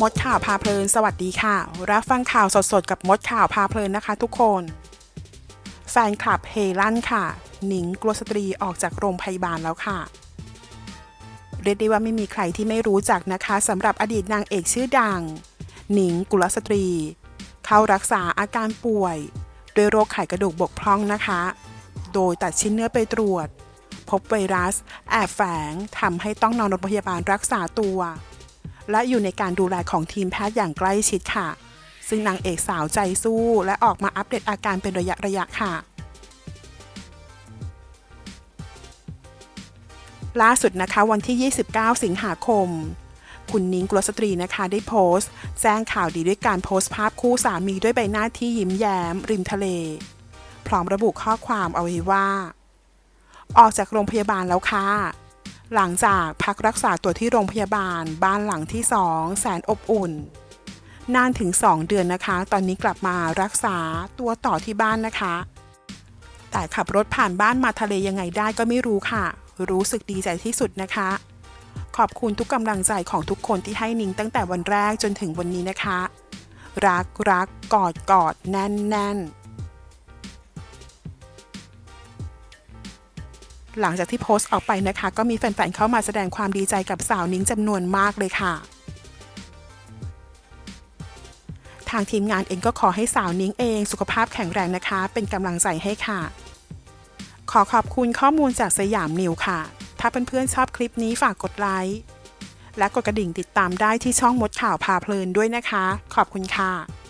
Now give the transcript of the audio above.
มดข่าวพาเพลิน สวัสดีค่ะ รับฟังข่าวสดๆ กับมดข่าวพาเพลินนะคะทุกคน แฟนคลับเฮลั่นค่ะ หนิงกลัวสตรีออกจากโรงพยาบาลแล้วค่ะ เรียกได้ว่าไม่มีใครที่ไม่รู้จักนะคะสำหรับอดีตนางเอกชื่อดัง หนิงกุลสตรี เข้ารักษาอาการป่วย ด้วยโรคไขกระดูกบกพร่องนะคะ โดยตัดชิ้นเนื้อไปตรวจ พบไวรัส แอบแฝงทำให้ต้องนอนโรงพยาบาลรักษาตัว และอยู่ในการดูแลของทีมแพทย์อย่างใกล้ชิดค่ะ ซึ่งนางเอกสาวใจสู้และออกมาอัปเดตอาการเป็นระยะระยะค่ะ ล่าสุดนะคะวันที่ 29 สิงหาคมคุณนิ้งกุลสตรีนะคะได้โพสต์ แจ้งข่าวดีด้วยการโพสต์ภาพคู่สามีด้วยใบหน้าที่ยิ้มแย้ม ริมทะเล พร้อมระบุข้อความเอาไว้ว่า ออกจากโรงพยาบาลแล้วค่ะ หลังจากพักรักษาตัวที่โรงพยาบาล บ้านหลังที่สองแสนอบอุ่น นานถึง 2 เดือนนะคะ ตอนนี้กลับมารักษาตัวต่อที่บ้านนะคะ แต่ขับรถผ่านบ้านมาทะเลยังไงได้ก็ไม่รู้ค่ะ รู้สึกดีใจที่สุดนะคะ ขอบคุณทุกกำลังใจของทุกคนที่ให้นิ้งตั้งแต่วันแรกจนถึงวันนี้นะคะ รักรักกอดกอดแน่นแน่น หลังจากที่โพสต์ออกไปนะคะ ก็มีแฟนๆเข้ามาแสดงความดีใจกับสาวนิ้งจำนวนมากเลยค่ะ ทางทีมงานเองก็ขอให้สาวนิ้งเอง สุขภาพแข็งแรงนะคะ เป็นกำลังใจให้ค่ะ ขอขอบคุณข้อมูลจากสยามนิวค่ะ ถ้าเพื่อนๆชอบคลิปนี้ฝากกดไลค์และกดกระดิ่งติดตามได้ที่ช่องมดข่าวพาเพลินด้วยนะคะ ขอบคุณค่ะ